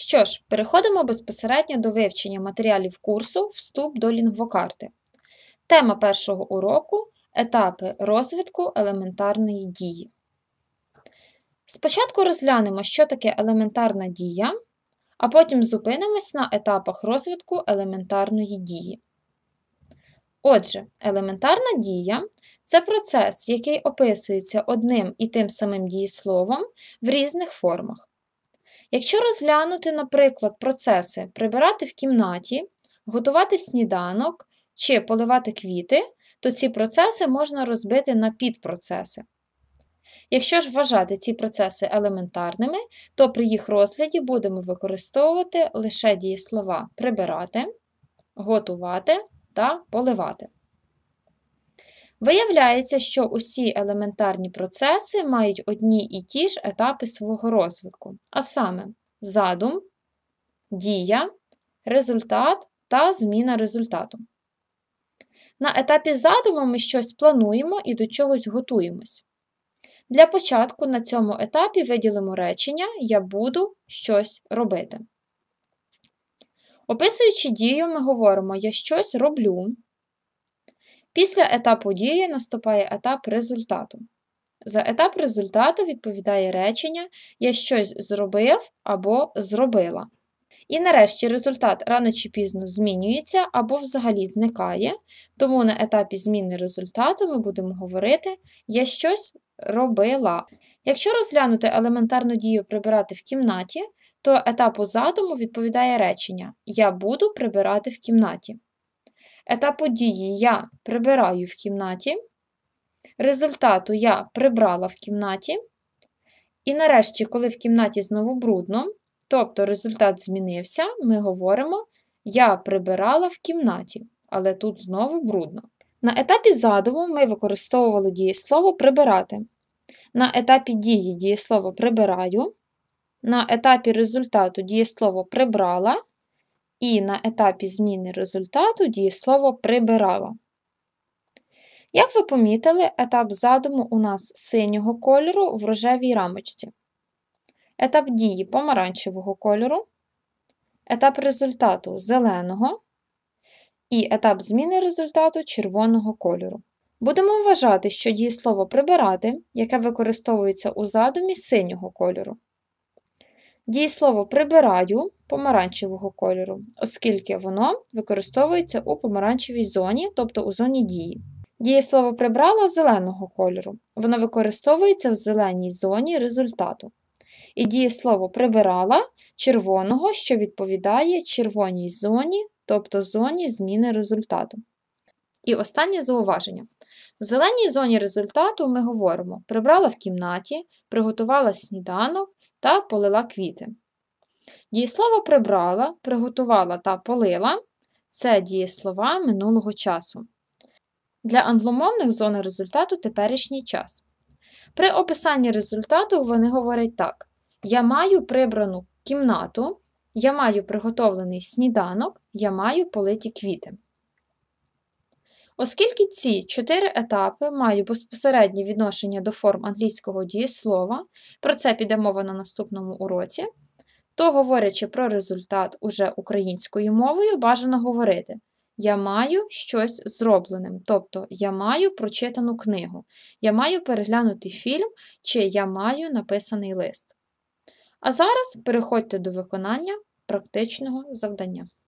Що ж, переходимо безпосередньо до вивчення матеріалів курсу Вступ до лінгвокарти. Тема першого уроку етапи розвитку елементарної дії. Спочатку розглянемо, що таке елементарна дія, а потім зупинимось на етапах розвитку елементарної дії. Отже, елементарна дія це процес, який описується одним і тим самим дієсловом в різних формах. Якщо розглянути, наприклад, процеси прибирати в кімнаті, готувати сніданок чи поливати квіти, то ці процеси можна розбити на підпроцеси. Якщо ж вважати ці процеси елементарними, то при їх розгляді будемо використовувати лише дієслова прибирати, готувати та поливати. Виявляється, що усі елементарні процеси мають одні і ті ж етапи свого розвитку, а саме задум, дія, результат та зміна результату. На етапі задуму ми щось плануємо і до чогось готуємось. Для початку на цьому етапі виділимо речення Я буду щось робити. Описуючи дію, ми говоримо Я щось роблю. Після етапу дії наступає етап результату. За етап результату відповідає речення Я щось зробив або зробила. І нарешті результат рано чи пізно змінюється або взагалі зникає, тому на етапі зміни результату ми будемо говорити Я щось робила. Якщо розглянути елементарну дію прибирати в кімнаті, то етапу задуму відповідає речення Я буду прибирати в кімнаті. Етапу дії Я прибираю в кімнаті. Результату я прибрала в кімнаті. І нарешті, коли в кімнаті знову брудно, тобто результат змінився, ми говоримо Я прибирала в кімнаті, але тут знову брудно. На етапі задуму ми використовували дієслово прибирати. На етапі дії дієслово прибираю. На етапі результату дієслово прибрала. І на етапі зміни результату дієслово прибирала. Як ви помітили, етап задуму у нас синього кольору в рожевій рамочці. Етап дії помаранчевого кольору, етап результату зеленого і етап зміни результату червоного кольору. Будемо вважати, що дієслово прибирати, яке використовується у задумі синього кольору. Дієслово прибираю помаранчевого кольору, оскільки воно використовується у помаранчевій зоні, тобто у зоні дії. Дієслово прибрала зеленого кольору, воно використовується в зеленій зоні результату. І дієслово прибирала червоного, що відповідає червоній зоні, тобто зоні зміни результату. І останнє зауваження. В зеленій зоні результату ми говоримо: прибрала в кімнаті, приготувала сніданок та полила квіти. Дієслово прибрала, приготувала та полила це дієслова минулого часу. Для англомовних зона результату теперішній час. При описанні результату вони говорять так: Я маю прибрану кімнату, я маю приготовлений сніданок, я маю политі квіти. Оскільки ці чотири етапи мають безпосереднє відношення до форм англійського дієслова, про це піде мова на наступному уроці, то, говорячи про результат уже українською мовою, бажано говорити: Я маю щось зробленим, тобто я маю прочитану книгу, я маю переглянути фільм, чи я маю написаний лист. А зараз переходьте до виконання практичного завдання.